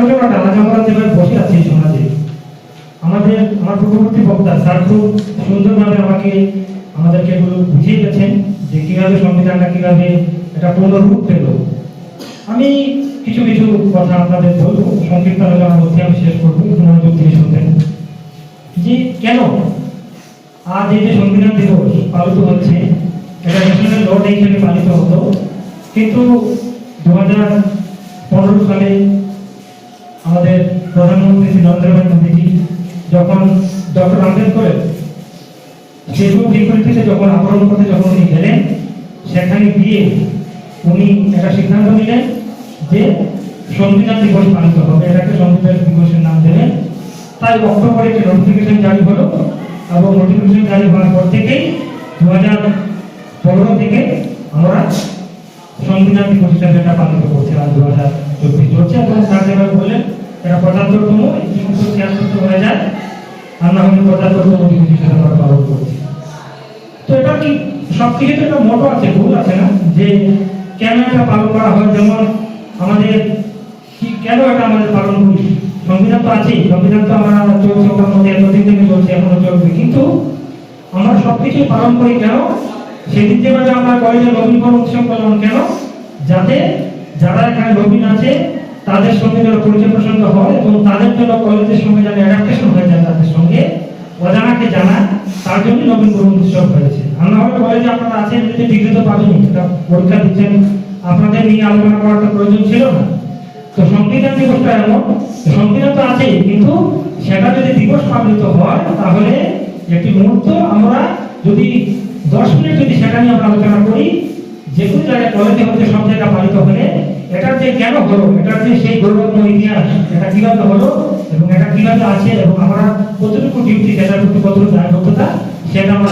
আলোচনাটা আজ আমরা যেভাবে বসে আছি এই সমাজে। আমাদের, আমার পূর্ববর্তী বক্তা স্যার খুব সুন্দরভাবে আমাকে, আমাদেরকে এগুলো বুঝিয়ে গেছেন যে কীভাবে সংবিধানটা কীভাবে এটা পূর্ণ রূপ পেল। আমি কিছু কিছু কথা আপনাদের বলব। সংক্ষিপ্ত আলোচনার মধ্যে আমি শেষ করব। মনোযোগ দিয়ে শুনবেন। যে কেন আজ এই যে সংবিধান দিবস পালিত হচ্ছে, এটা ন্যাশনাল ল ডে হিসেবে পালিত হতো, কিন্তু দু হাজার পনেরো সালে আমাদের প্রধানমন্ত্রী শ্রী নরেন্দ্র মোদী মোদীজি যখন ডক্টর আম্বেদকরের সেসব বিপরীতে যখন আবরণ করতে যখন উনি গেলেন, সেখানে গিয়ে উনি একটা সিদ্ধান্ত নিলেন যে সংবিধান দিবস পালিত হবে। এটাকে সংবিধান দিবসের নাম দেবেন। তাই অক্টোবরে একটি নোটিফিকেশন জারি হলো এবং নোটিফিকেশন জারি হওয়ার পর থেকেই দু হাজার পনেরো থেকে আমরা সংবিধান দিবস হিসাবে এটা পালিত করছি আজ দু হাজার চব্বিশ। চলছে এবং স্যার যেভাবে বললেন, এটা পঁচাত্তরতম কিন্তু ছিয়াত্তর হয়ে যায়। না হলে পঁচাত্তরতম দিবস আমরা পালন করছি। তো এটা কি সব কিছুতে একটা মোটো আছে, ভুল আছে না? যে কেন এটা পালন করা হয়? যেমন আমাদের কি কেন এটা আমাদের পালন করি? সংবিধান তো আছেই, সংবিধান তো আমরা চলছে ওটার মধ্যে এতদিন থেকে চলছে, এখনও চলবে। কিন্তু আমরা সবকিছু পালন করি কেন? সেদিন যেভাবে আমরা কলেজে নবীনবরণ উৎসব পালন, কেন? যাতে যারা এখানে নবীন আছে, তাদের সঙ্গে যেন পরিচয় প্রসঙ্গ হয় এবং তাদের জন্য কলেজের সঙ্গে যেন অ্যাডাপ্টেশন হয়ে যায় তাদের সঙ্গে, অজানাকে জানা, তার জন্য নবীনবরণ উৎসব হয়েছে। আমরা হয়তো কলেজে আপনারা আছেন, যদি ডিগ্রি তো পাবেনি পরীক্ষা দিচ্ছেন। আপনাদের নিয়ে আলোচনা করার প্রয়োজন ছিল না। তো সংবিধান দিবসটা এমন, সংবিধান তো আছেই, কিন্তু সেটা যদি দিবস পালিত হয়, তাহলে একটি মুহূর্ত আমরা যদি দশ মিনিট যদি সেটা নিয়ে আমরা আলোচনা করি, যে কোনো জায়গায় কলেজে হতে, সব জায়গা পালিত হলে, এটার যে কেন হলো এটার যে সেই গৌরবময় ইতিহাস, এটা কীভাবে হলো এবং এটা কীভাবে আছে, এবং আমরা কতটুকু ডিউটি সেটার প্রতি কতটুকু দায়বদ্ধতা, সেটা আমরা।